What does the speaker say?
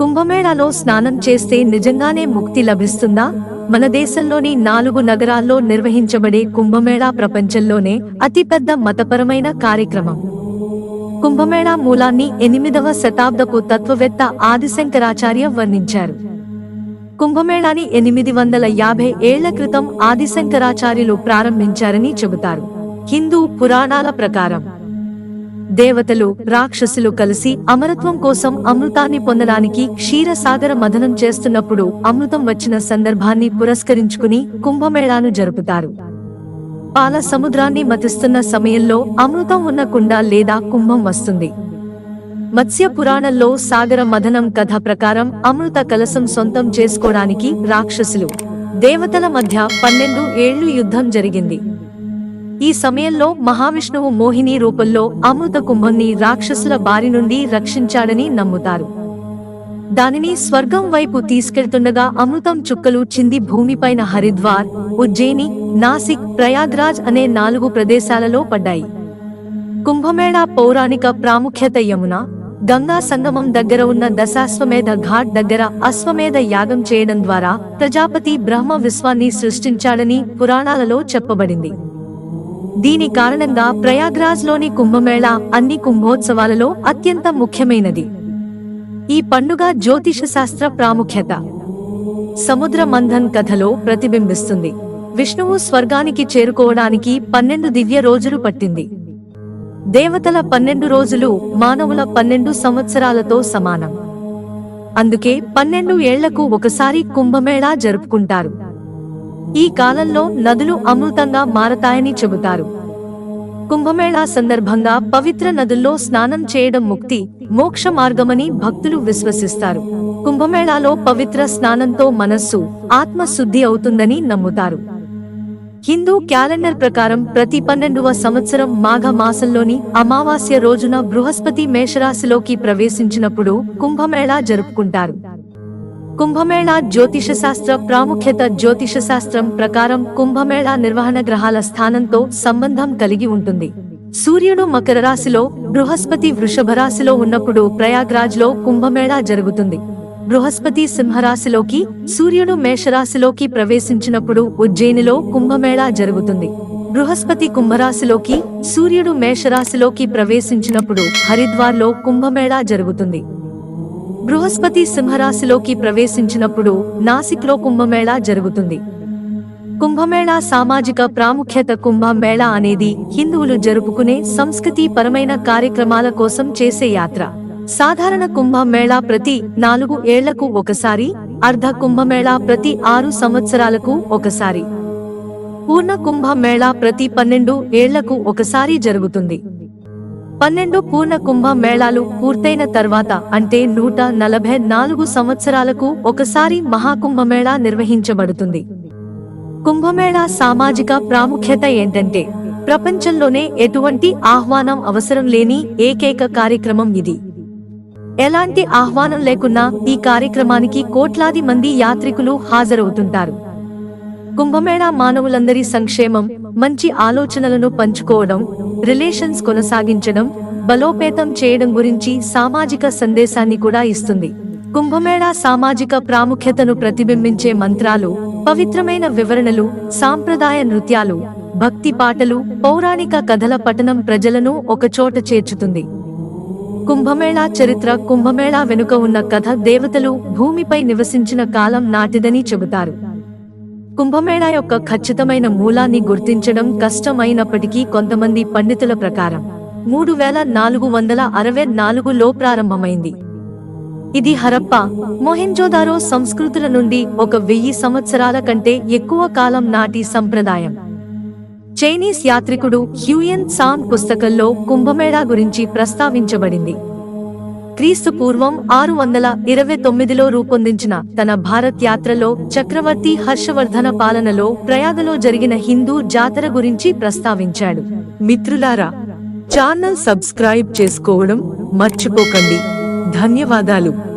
కుంభమేళాలో స్నానం చేస్తే నిజంగానే ముక్తి లభిస్తుందా? మన దేశంలోని నాలుగు నగరాల్లో నిర్వహించబడే కుంభమేళా ప్రపంచంలోనే అతిపెద్ద మతపరమైన కార్యక్రమం. కుంభమేళా మూలాన్ని ఎనిమిదవ శతాబ్దపు తత్వవేత్త ఆదిశంకరాచార్య వర్ణించారు. కుంభమేళాని ఎనిమిది వందల యాభై ఏళ్ళ క్రితం ఆదిశంకరాచార్యులు ప్రారంభించారని చెబుతారు. హిందూ పురాణాల ప్రకారం దేవతలు రాక్షసులు కలిసి అమరత్వం కోసం అమృతాన్ని పొందడానికి క్షీరసాగర మథనం చేస్తున్నప్పుడు అమృతం వచ్చిన సందర్భాన్ని పురస్కరించుకుని కుంభమేళాను జరుపుతారు. పాల సముద్రాన్ని మతిస్తున్న సమయంలో అమృతం ఉన్న కుండ లేదా కుంభం వస్తుంది. మత్స్య పురాణంలో సాగర మథనం కథ ప్రకారం అమృత కలసం సొంతం చేసుకోవడానికి రాక్షసులు దేవతల మధ్య పన్నెండు ఏళ్ళు యుద్ధం జరిగింది. ఈ సమయంలో మహావిష్ణువు మోహిని రూపంలో అమృత కుంభంని రాక్షసుల బారి నుండి రక్షించాడని నమ్ముతారు. దానిని స్వర్గం వైపు తీసుకెళ్తుండగా అమృతం చుక్కలు చింది భూమిపైన హరిద్వార్ ఉజ్జయిని నాసిక్ ప్రయాగ్రాజ్ అనే నాలుగు ప్రదేశాలలో పడ్డాయి. కుంభమేళా పౌరాణిక ప్రాముఖ్యత యమున గంగా సంగమం దగ్గర ఉన్న దశాశ్వమేధ ఘాట్ దగ్గర అశ్వమేధ యాగం చేయడం ద్వారా ప్రజాపతి బ్రహ్మ విశ్వాన్ని సృష్టించాడని పురాణాలలో చెప్పబడింది. దీని కారణంగా ప్రయాగ్రాజ్లోని కుంభమేళా అన్ని కుంభోత్సవాలలో అత్యంత ముఖ్యమైనది. ఈ పండుగ జ్యోతిష శాస్త్ర ప్రాముఖ్యత. సముద్ర మంథన్ కథలో ప్రతిబింబిస్తుంది. విష్ణువు స్వర్గానికి చేరుకోవడానికి పన్నెండు దివ్య రోజులు పట్టింది. దేవతల పన్నెండు రోజులు మానవుల పన్నెండు సంవత్సరాలతో సమానం. అందుకే పన్నెండు ఏళ్ళకు ఒకసారి కుంభమేళా జరుపుకుంటారు. ఈ కాలంలో నదులు అమృతంగా మారతాయని చెబుతారు. కుంభమేళా సందర్భంగా పవిత్ర నదుల్లో స్నానం చేయడం ముక్తి మోక్ష మార్గమని భక్తులు విశ్వసిస్తారు. కుంభమేళాలో పవిత్ర స్నానంతో మనస్సు ఆత్మ శుద్ధి అవుతుందని నమ్ముతారు. హిందూ క్యాలెండర్ ప్రకారం ప్రతి పన్నెండవ సంవత్సరం మాఘ మాసంలోని అమావాస్య రోజున బృహస్పతి మేషరాశిలోకి ప్రవేశించినప్పుడు కుంభమేళా జరుపుకుంటారు. కుంభమేళా జ్యోతిష శాస్త్ర ప్రాముఖ్యత జ్యోతిష శాస్త్రం ప్రకారం కుంభమేళా నిర్వహణ గ్రహాల స్థానంతో సంబంధం కలిగి ఉంటుంది సూర్యుడు మకర రాశిలో బృహస్పతి వృషభ రాశిలో ఉన్నప్పుడు ప్రయాగ్రాజ్లో కుంభమేళా జరుగుతుంది బృహస్పతి సింహరాశిలోకి సూర్యుడు మేషరాశిలోకి ప్రవేశించినప్పుడు ఉజ్జయినిలో కుంభమేళా జరుగుతుంది బృహస్పతి కుంభరాశిలోకి సూర్యుడు మేషరాశిలోకి ప్రవేశించినప్పుడు హరిద్వార్లో కుంభమేళా జరుగుతుంది బృహస్పతి సింహరాశిలోకి ప్రవేశించినప్పుడు నాసిక్లో కుంభమేళా జరుగుతుంది. కుంభమేళా సామాజిక ప్రాముఖ్యత కుంభమేళా అనేది హిందువులు జరుపుకునే సంస్కృతి పరమైన కార్యక్రమాల కోసం చేసే యాత్ర. సాధారణ కుంభమేళా ప్రతి నాలుగు ఏళ్ళకు ఒకసారి అర్ధ కుంభమేళా ప్రతి ఆరు సంవత్సరాలకు ఒకసారి. పూర్ణ కుంభమేళా ప్రతి పన్నెండు ఏళ్ళకు ఒకసారి జరుగుతుంది. పన్నెండు పూర్ణ కుంభ మేళాలు పూర్తయిన తర్వాత అంటే నూట నలభై నాలుగు సంవత్సరాలకు ఒకసారి మహాకుంభమేళా నిర్వహించబడుతుంది. కుంభమేళా సామాజిక ప్రాముఖ్యత ఏంటంటే ప్రపంచంలోనే ఎటువంటి ఆహ్వానం అవసరం లేని ఏకైక కార్యక్రమం ఇది. ఎలాంటి ఆహ్వానం లేకున్నా ఈ కార్యక్రమానికి కోట్లాది మంది యాత్రికులు హాజరవుతుంటారు. కుంభమేళా మానవులందరి సంక్షేమం మంచి ఆలోచనలను పంచుకోవడం రిలేషన్స్ కొనసాగించడం బలోపేతం చేయడం గురించి సామాజిక సందేశాన్ని కూడా ఇస్తుంది. కుంభమేళా సామాజిక ప్రాముఖ్యతను ప్రతిబింబించే మంత్రాలు పవిత్రమైన వివరణలు సాంప్రదాయ నృత్యాలు భక్తి పాటలు పౌరాణిక కథల పఠనం ప్రజలను ఒకచోట చేర్చుతుంది. కుంభమేళా చరిత్ర కుంభమేళా వెనుక ఉన్న కథ దేవతలు భూమిపై నివసించిన కాలం నాటిదని చెబుతారు. కుంభమేళా యొక్క ఖచ్చితమైన మూలాన్ని గుర్తించడం కష్టమైనప్పటికీ కొంతమంది పండితుల ప్రకారం మూడు వేల నాలుగు వందల అరవై నాలుగులో ప్రారంభమైంది. ఇది హరప్ప మొహెంజోదారో సంస్కృతుల నుండి ఒక వెయ్యి సంవత్సరాల కంటే ఎక్కువ కాలం నాటి సంప్రదాయం. చైనీస్ యాత్రికుడు హ్యూయన్ సాన్ పుస్తకంలో కుంభమేళా గురించి ప్రస్తావించబడింది. క్రీస్తు పూర్వం ఆరు వందల ఇరవై తొమ్మిదిలో రూపొందించిన తన భారత్ యాత్రలో చక్రవర్తి హర్షవర్ధన పాలనలో ప్రయాగలో జరిగిన హిందూ జాతర గురించి ప్రస్తావించాడు. మిత్రులారా ఛానల్ సబ్స్క్రైబ్ చేసుకోవడం మర్చిపోకండి. ధన్యవాదాలు.